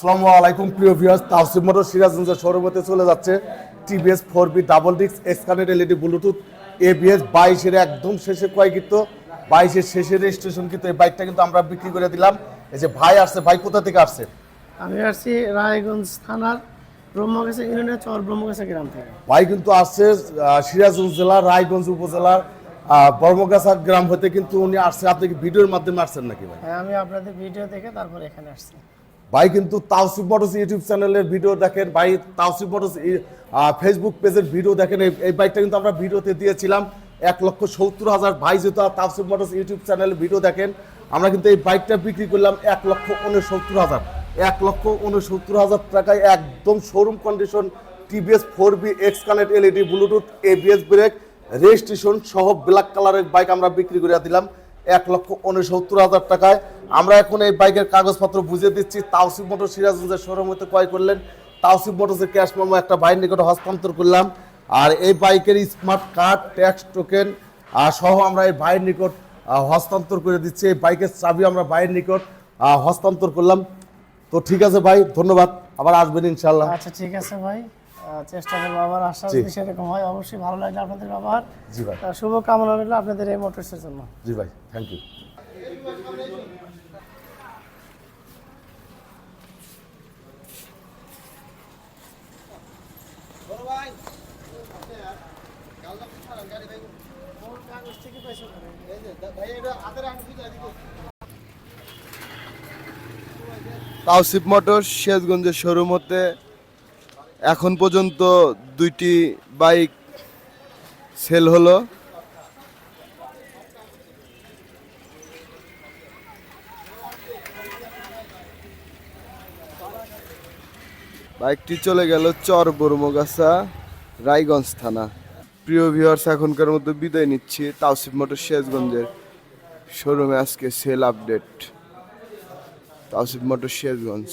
আসসালামু আলাইকুম প্রিয় ভিউয়ার্স তাওসিফ মোটর সিরাজগঞ্জের শোরুমে চলে যাচ্ছে টিভিএস ফোর বি ডাবল ডিক্স এক্সকানেট এলইডি ব্লুটুথ এবিএস বাইশের একদম শেষে কয় কিন্তু বাইশের শেষে রেজিস্ট্রেশন কিন্তু এই বাইকটা কিন্তু আমরা বিক্রি করে দিলাম। এই যে ভাই আসছে ভাই কোথা থেকে আসছে? আমি আসছি রায়গঞ্জ থানার ব্রহ্মগাছা ইউনিয়নের চর ব্রহ্মগাছা গ্রাম থেকে। ভাই কিন্তু আসছে সিরাজগঞ্জ জেলা রায়গঞ্জ উপজেলার বর্মগাছা গ্রাম হতে কিন্তু উনি আসছে। আপনি কি ভিডিওর মাধ্যমে আসছেন নাকি ভাই? হ্যাঁ আমি আপনাদের ভিডিও দেখে তারপর এখানে আসছি। ভাই কিন্তু তাওসিফ মোটরস ইউটিউব চ্যানেলের ভিডিও দেখেন। ভাই তাওসিফ মোটরস ফেসবুক পেজের ভিডিও দেখেন। এই- বাইকটা কিন্তু আমরা ভিডিওতে দিয়েছিলাম। এক লক্ষ সত্তর হাজার ভাই যেহেতু তাওসিফ মোটরস ইউটিউব চ্যানেলের ভিডিও দেখেন, আমরা কিন্তু এই বাইকটা বিক্রি করলাম এক লক্ষ উনসত্তর হাজার। এক লক্ষ উনসত্তর হাজার টাকায় একদম showroom condition TVS four B X connect LED Bluetooth ABS brake registration সহ ব্ল্যাক কালারের বাইক আমরা বিক্রি করে দিলাম। এক লক্ষ উনসত্তর হাজার টাকায়। আমরা এখন এই বাইকের কাগজপত্র বুঝে দিচ্ছি, তাওসিফ মোটর সিরাজগঞ্জের শোরুম হতে ক্রয় করলেন। তাওসিফ মোটরসের ক্যাশ মেমো একটা ভাইয়ের নিকটে হস্তান্তর করলাম। আর এই বাইকের স্মার্ট কার্ড, ট্যাক্স, টোকেন সহ আমরা এই ভাইয়ের নিকট হস্তান্তর করে দিচ্ছি। এই বাইকের চাবি আমরা ভাইয়ের নিকট হস্তান্তর করলাম। তো ঠিক আছে ভাই, ধন্যবাদ। আবার আসবেন ইনশাল্লাহ আচ্ছা ঠিক আছে ভাই। চেষ্টা করব আবার আসার জি। যদি সেরকম হয়। অবশ্যই ভালো লাগলে আপনাদের ব্যবহার। জি ভাই। তা শুভ কামনা রইল আপনাদের এই মোটরসের জন্য। জি ভাই থ্যাংক ইউ তাওসিফ মোটর শেষগঞ্জের শোরুম হতে এখন পর্যন্ত দুইটি বাইক সেল হলো। বাইকটি চলে গেল চর বর্মগাছা, রায়গঞ্জ থানা। প্রিয় ভিউয়ার্স এখনকার মতো বিদায় নিচ্ছি। তাওসিফ মোটর শেষগঞ্জের শোরুমে আজকে sale update Tawsif motor Sherganj